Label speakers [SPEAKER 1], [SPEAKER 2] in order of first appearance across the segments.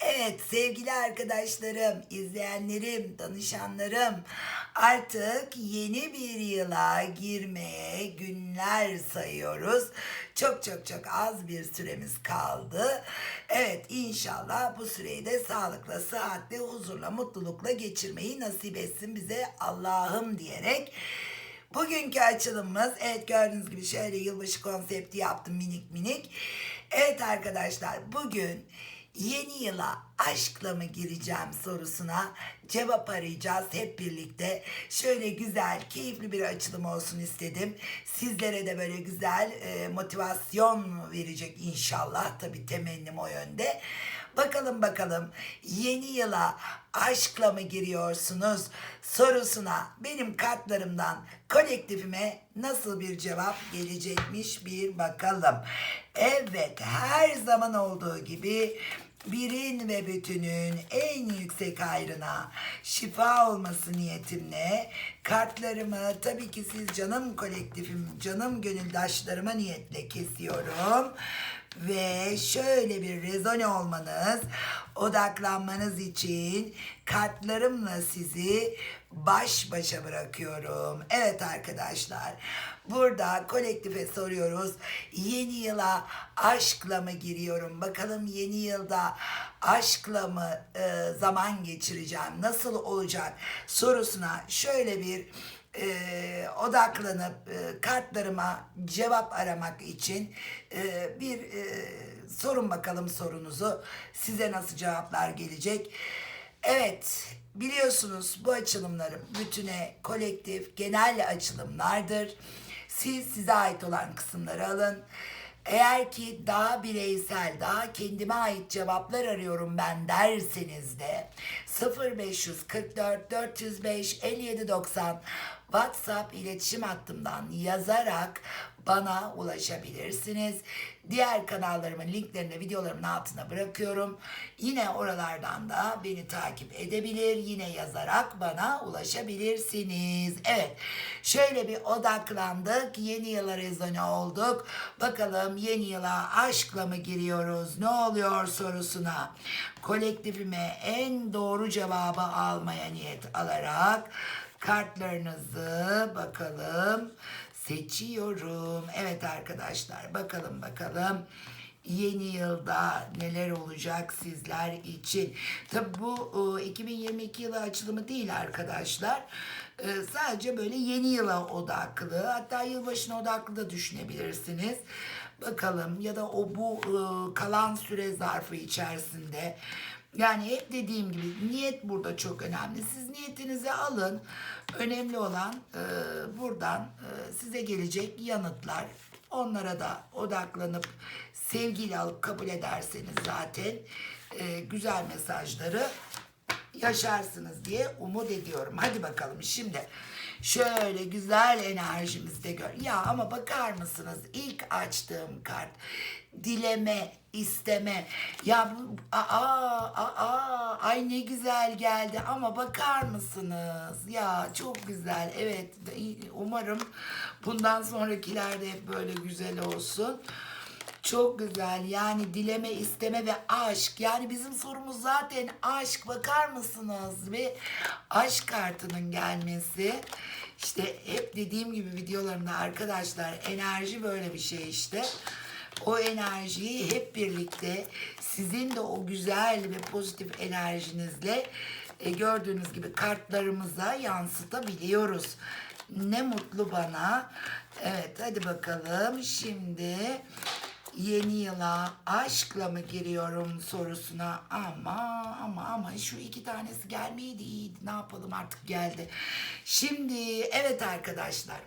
[SPEAKER 1] Evet sevgili arkadaşlarım, izleyenlerim, danışanlarım artık yeni bir yıla girmeye günler sayıyoruz. Çok çok çok az bir süremiz kaldı. Evet inşallah bu süreyi de sağlıkla, sıhhatle, huzurla, mutlulukla geçirmeyi nasip etsin bize Allah'ım diyerek. Bugünkü açılımımız evet gördüğünüz gibi şöyle yılbaşı konsepti yaptım minik minik. Evet arkadaşlar bugün yeni yıla aşkla mı gireceğim sorusuna cevap arayacağız hep birlikte. Şöyle güzel, keyifli bir açılım olsun istedim. Sizlere de böyle güzel e, motivasyon verecek inşallah. Tabii temennim o yönde. Bakalım bakalım yeni yıla aşkla mı giriyorsunuz sorusuna benim kartlarımdan kolektifime nasıl bir cevap gelecekmiş bir bakalım. Evet her zaman olduğu gibi birin ve bütünün en yüksek hayrına şifa olması niyetimle kartlarımı tabii ki siz canım kolektifim, canım gönüldaşlarıma niyetle kesiyorum. Ve şöyle bir rezone olmanız, odaklanmanız için kartlarımla sizi baş başa bırakıyorum. Evet arkadaşlar, burada kolektife soruyoruz. Yeni yıla aşkla mı giriyorum? Bakalım yeni yılda aşkla mı e, zaman geçireceğim? Nasıl olacak? Sorusuna şöyle bir e, odaklanıp e, kartlarıma cevap aramak için e, bir e, sorun bakalım sorunuzu. Size nasıl cevaplar gelecek? Evet, biliyorsunuz bu açılımlarım bütüne kolektif, genel açılımlardır. Siz size ait olan kısımları alın. Eğer ki daha bireysel, daha kendime ait cevaplar arıyorum ben derseniz de 0544 405 5790 WhatsApp iletişim hattımdan yazarak bana ulaşabilirsiniz. Diğer kanallarımın linklerini videolarımın altına bırakıyorum. Yine oralardan da beni takip edebilir. Yine yazarak bana ulaşabilirsiniz. Evet. Şöyle bir odaklandık. Yeni yıla rezone olduk. Bakalım yeni yıla aşkla mı giriyoruz? Ne oluyor sorusuna. Kolektifime en doğru cevabı almaya niyet alarak kartlarınızı bakalım seçiyorum. Evet arkadaşlar bakalım bakalım yeni yılda neler olacak sizler için. Tabi bu e, 2022 yılı açılımı değil arkadaşlar. E, Sadece böyle yeni yıla odaklı hatta yılbaşına odaklı da düşünebilirsiniz. Bakalım ya da o bu e, kalan süre zarfı içerisinde yani hep dediğim gibi niyet burada çok önemli. Siz niyetinizi alın. Önemli olan e, buradan e, size gelecek yanıtlar. Onlara da odaklanıp sevgiyle alıp kabul ederseniz zaten e, güzel mesajları yaşarsınız diye umut ediyorum. Hadi bakalım şimdi şöyle güzel enerjimizde gör. Ya ama bakar mısınız ilk açtığım kart dileme, isteme. Ya bu aa aa ay ne güzel geldi ama bakar mısınız? Ya çok güzel. Evet umarım bundan sonrakiler de hep böyle güzel olsun. Çok güzel. Yani dileme isteme ve aşk. Yani bizim sorumuz zaten aşk. Bakar mısınız? Ve aşk kartının gelmesi. İşte hep dediğim gibi videolarımda arkadaşlar enerji böyle bir şey işte. O enerjiyi hep birlikte sizin de o güzel ve pozitif enerjinizle e, gördüğünüz gibi kartlarımıza yansıtabiliyoruz. Ne mutlu bana. Evet hadi bakalım. Şimdi yeni yıla aşkla mı giriyorum sorusuna. Ama ama ama şu iki tanesi gelmeydi iyiydi. Ne yapalım artık geldi. Şimdi evet arkadaşlar.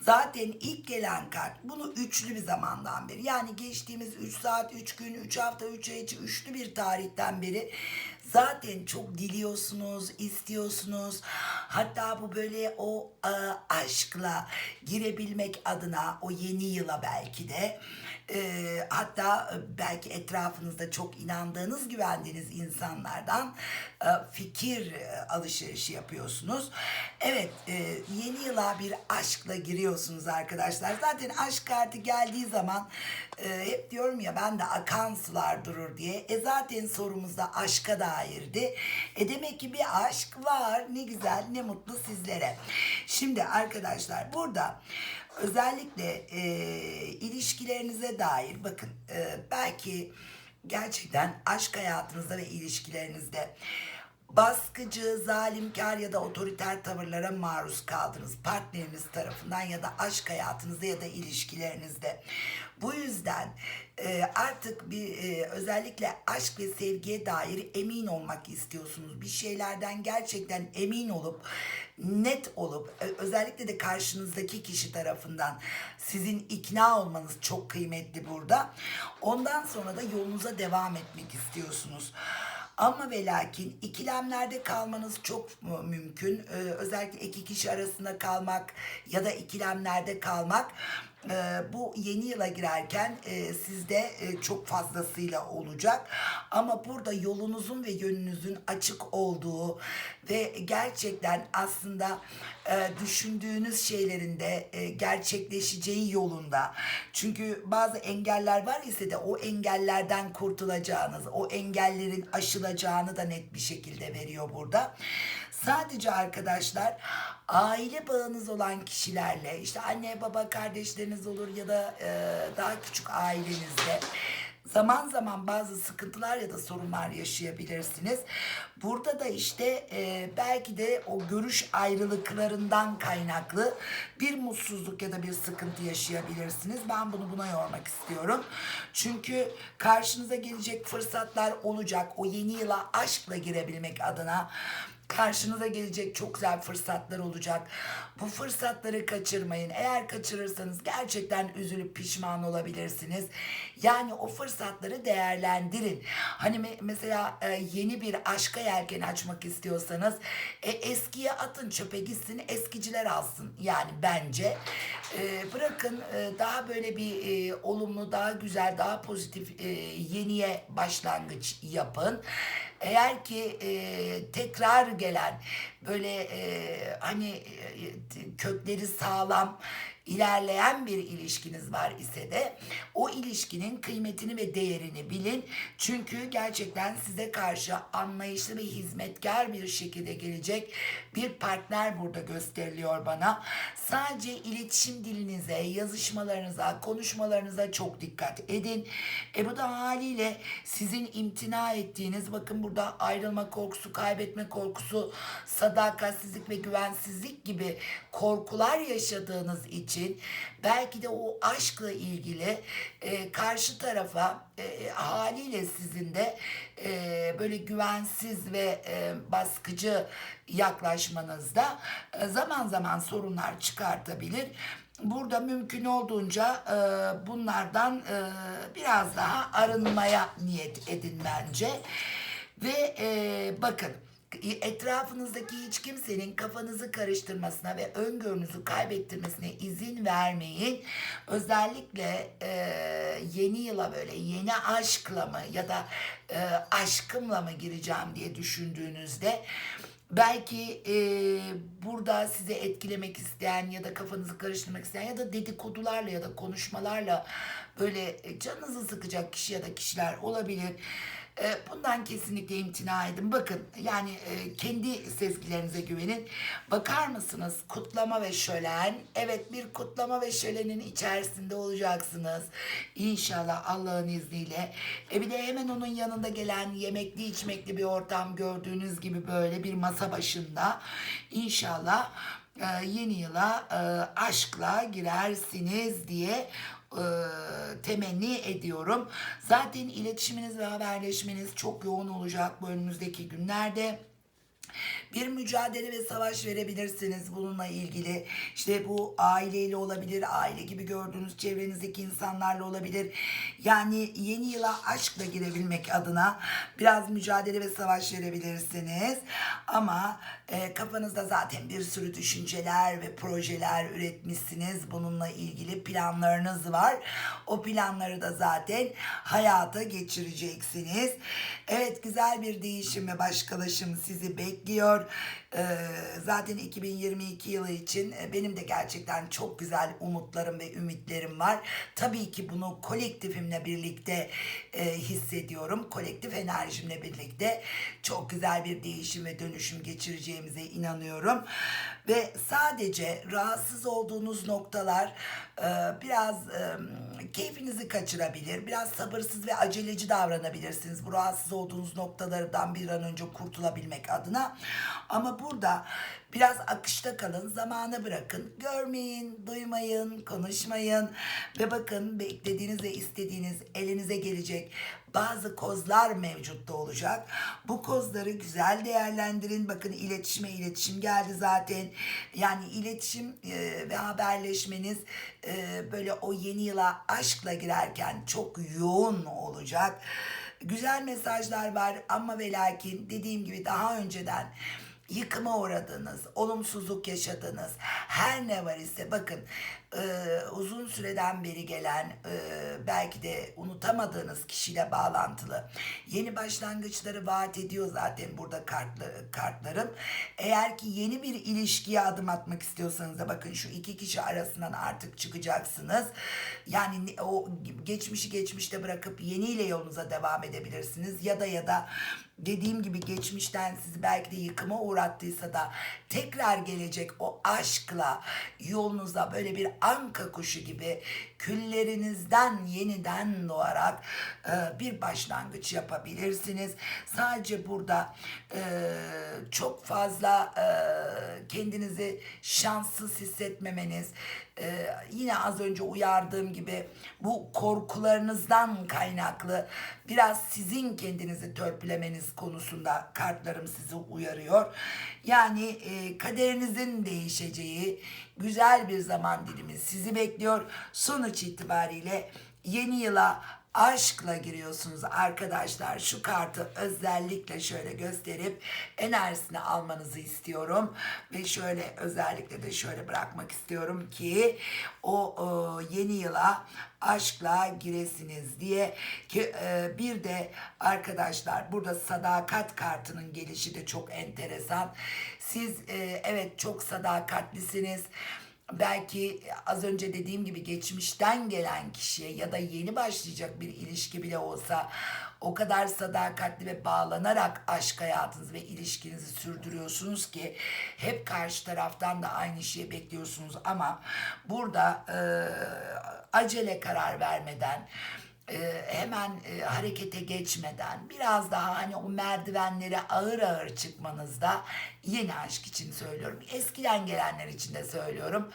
[SPEAKER 1] Zaten ilk gelen kart bunu üçlü bir zamandan beri yani geçtiğimiz 3 saat, 3 gün, 3 hafta, 3 ay içi üçlü bir tarihten beri zaten çok diliyorsunuz, istiyorsunuz. Hatta bu böyle o e, aşkla girebilmek adına o yeni yıla belki de e, hatta belki etrafınızda çok inandığınız, güvendiğiniz insanlardan e, fikir e, alışverişi yapıyorsunuz. Evet, e, yeni yıla bir aşkla giriyorsunuz arkadaşlar. Zaten aşk kartı geldiği zaman e, hep diyorum ya ben de akan sular durur diye. E zaten sorumuzda aşka dairdi. E demek ki bir aşk var. Ne güzel, ne mutlu sizlere. Şimdi arkadaşlar burada özellikle e, ilişkilerinize dair bakın e, belki gerçekten aşk hayatınızda ve ilişkilerinizde baskıcı, zalimkar ya da otoriter tavırlara maruz kaldınız partneriniz tarafından ya da aşk hayatınızda ya da ilişkilerinizde. Bu yüzden e, artık bir e, özellikle aşk ve sevgiye dair emin olmak istiyorsunuz. Bir şeylerden gerçekten emin olup net olup ö- özellikle de karşınızdaki kişi tarafından sizin ikna olmanız çok kıymetli burada. Ondan sonra da yolunuza devam etmek istiyorsunuz. Ama ve lakin ikilemlerde kalmanız çok mu- mümkün. Ee, özellikle iki kişi arasında kalmak ya da ikilemlerde kalmak e, bu yeni yıla girerken e, sizde e, çok fazlasıyla olacak. Ama burada yolunuzun ve yönünüzün açık olduğu ve gerçekten aslında e, düşündüğünüz şeylerin de e, gerçekleşeceği yolunda. Çünkü bazı engeller var ise de o engellerden kurtulacağınız, o engellerin aşılacağını da net bir şekilde veriyor burada. Sadece arkadaşlar aile bağınız olan kişilerle işte anne baba kardeşleriniz olur ya da e, daha küçük ailenizde zaman zaman bazı sıkıntılar ya da sorunlar yaşayabilirsiniz. Burada da işte e, belki de o görüş ayrılıklarından kaynaklı bir mutsuzluk ya da bir sıkıntı yaşayabilirsiniz. Ben bunu buna yormak istiyorum. Çünkü karşınıza gelecek fırsatlar olacak. O yeni yıla aşkla girebilmek adına karşınıza gelecek çok güzel fırsatlar olacak. Bu fırsatları kaçırmayın. Eğer kaçırırsanız gerçekten üzülüp pişman olabilirsiniz. Yani o fırsatları değerlendirin. Hani me- mesela e, yeni bir aşka yelken açmak istiyorsanız e, eskiye atın çöpe gitsin eskiciler alsın. Yani bence e, bırakın daha böyle bir olumlu, daha güzel, daha pozitif yeniye başlangıç yapın. Eğer ki e, tekrar gelen böyle e, hani e, kökleri sağlam ilerleyen bir ilişkiniz var ise de o ilişkinin kıymetini ve değerini bilin. Çünkü gerçekten size karşı anlayışlı ve hizmetkar bir şekilde gelecek bir partner burada gösteriliyor bana. Sadece iletişim dilinize, yazışmalarınıza, konuşmalarınıza çok dikkat edin. E bu da haliyle sizin imtina ettiğiniz bakın burada ayrılma korkusu, kaybetme korkusu, sadakatsizlik ve güvensizlik gibi korkular yaşadığınız için belki de o aşkla ilgili e, karşı tarafa e, haliyle sizin de e, böyle güvensiz ve e, baskıcı yaklaşmanızda e, zaman zaman sorunlar çıkartabilir. Burada mümkün olduğunca e, bunlardan e, biraz daha arınmaya niyet edin bence. Ve e, bakın etrafınızdaki hiç kimsenin kafanızı karıştırmasına ve öngörünüzü kaybettirmesine izin vermeyin. Özellikle e, yeni yıla böyle yeni aşkla mı ya da e, aşkımla mı gireceğim diye düşündüğünüzde belki e, burada sizi etkilemek isteyen ya da kafanızı karıştırmak isteyen ya da dedikodularla ya da konuşmalarla böyle e, canınızı sıkacak kişi ya da kişiler olabilir. E, Bundan kesinlikle imtina edin. Bakın yani e, kendi sezgilerinize güvenin. Bakar mısınız kutlama ve şölen? Evet bir kutlama ve şölenin içerisinde olacaksınız. İnşallah Allah'ın izniyle. E bir de hemen onun yanında gelen yemekli içmekli bir ortam gördüğünüz gibi böyle bir masa başında. İnşallah e, yeni yıla e, aşkla girersiniz diye e, temenni ediyorum. Zaten iletişiminiz ve haberleşmeniz çok yoğun olacak bu önümüzdeki günlerde. Bir mücadele ve savaş verebilirsiniz bununla ilgili. İşte bu aileyle olabilir, aile gibi gördüğünüz çevrenizdeki insanlarla olabilir. Yani yeni yıla aşkla girebilmek adına biraz mücadele ve savaş verebilirsiniz. Ama e, kafanızda zaten bir sürü düşünceler ve projeler üretmişsiniz. Bununla ilgili planlarınız var. O planları da zaten hayata geçireceksiniz. Evet güzel bir değişim ve başkalaşım sizi bekliyor. Ee, zaten 2022 yılı için e, benim de gerçekten çok güzel umutlarım ve ümitlerim var. Tabii ki bunu kolektifimle birlikte e, hissediyorum. Kolektif enerjimle birlikte çok güzel bir değişim ve dönüşüm geçireceğimize inanıyorum. Ve sadece rahatsız olduğunuz noktalar e, biraz keyfinizi kaçırabilir. Biraz sabırsız ve aceleci davranabilirsiniz. Bu rahatsız olduğunuz noktalardan bir an önce kurtulabilmek adına. Ama burada biraz akışta kalın, zamanı bırakın. Görmeyin, duymayın, konuşmayın. Ve bakın beklediğiniz ve istediğiniz elinize gelecek bazı kozlar mevcutta olacak. Bu kozları güzel değerlendirin. Bakın iletişime iletişim geldi zaten. Yani iletişim e, ve haberleşmeniz e, böyle o yeni yıla aşkla girerken çok yoğun olacak. Güzel mesajlar var ama ve lakin dediğim gibi daha önceden yıkıma uğradığınız, olumsuzluk yaşadığınız her ne var ise bakın e, uzun süreden beri gelen e, belki de unutamadığınız kişiyle bağlantılı yeni başlangıçları vaat ediyor zaten burada kartlı, kartlarım. Eğer ki yeni bir ilişkiye adım atmak istiyorsanız da bakın şu iki kişi arasından artık çıkacaksınız. Yani o geçmişi geçmişte bırakıp yeniyle yolunuza devam edebilirsiniz ya da ya da dediğim gibi geçmişten sizi belki de yıkıma uğrattıysa da tekrar gelecek o aşkla yolunuza böyle bir anka kuşu gibi küllerinizden yeniden doğarak e, bir başlangıç yapabilirsiniz. Sadece burada e, çok fazla e, kendinizi şanssız hissetmemeniz, e, yine az önce uyardığım gibi bu korkularınızdan kaynaklı biraz sizin kendinizi törpülemeniz konusunda kartlarım sizi uyarıyor. Yani e, kaderinizin değişeceği güzel bir zaman dilimi sizi bekliyor. Sonuç itibariyle yeni yıla aşkla giriyorsunuz arkadaşlar. Şu kartı özellikle şöyle gösterip enerjisini almanızı istiyorum. Ve şöyle özellikle de şöyle bırakmak istiyorum ki o, o yeni yıla aşkla giresiniz diye ki e, bir de arkadaşlar burada sadakat kartının gelişi de çok enteresan. Siz e, evet çok sadakatlisiniz belki az önce dediğim gibi geçmişten gelen kişiye ya da yeni başlayacak bir ilişki bile olsa o kadar sadakatli ve bağlanarak aşk hayatınızı ve ilişkinizi sürdürüyorsunuz ki hep karşı taraftan da aynı şeyi bekliyorsunuz. Ama burada e, acele karar vermeden e, hemen e, harekete geçmeden biraz daha hani o merdivenleri ağır ağır çıkmanızda yeni aşk için söylüyorum. Eskiden gelenler için de söylüyorum.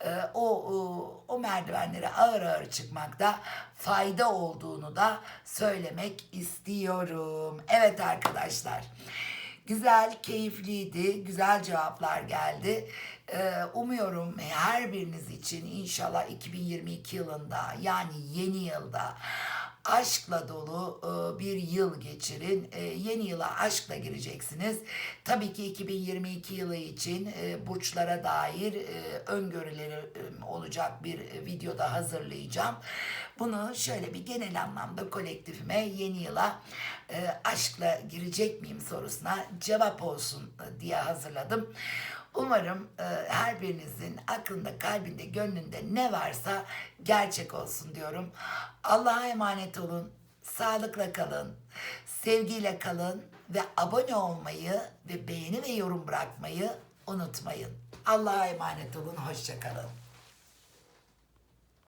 [SPEAKER 1] E, o, o o merdivenleri ağır ağır çıkmakta fayda olduğunu da söylemek istiyorum. Evet arkadaşlar. Güzel, keyifliydi. Güzel cevaplar geldi. Ee, umuyorum her biriniz için inşallah 2022 yılında yani yeni yılda aşkla dolu e, bir yıl geçirin. E, Yeni yıla aşkla gireceksiniz. Tabii ki 2022 yılı için e, burçlara dair öngörüleri e, olacak bir videoda hazırlayacağım. Bunu şöyle bir genel anlamda kolektifime yeni yıla e, aşkla girecek miyim sorusuna cevap olsun e, diye hazırladım. Umarım e, her birinizin aklında, kalbinde, gönlünde ne varsa gerçek olsun diyorum. Allah'a emanet olun. Sağlıkla kalın. Sevgiyle kalın ve abone olmayı ve beğeni ve yorum bırakmayı unutmayın. Allah'a emanet olun. Hoşça kalın.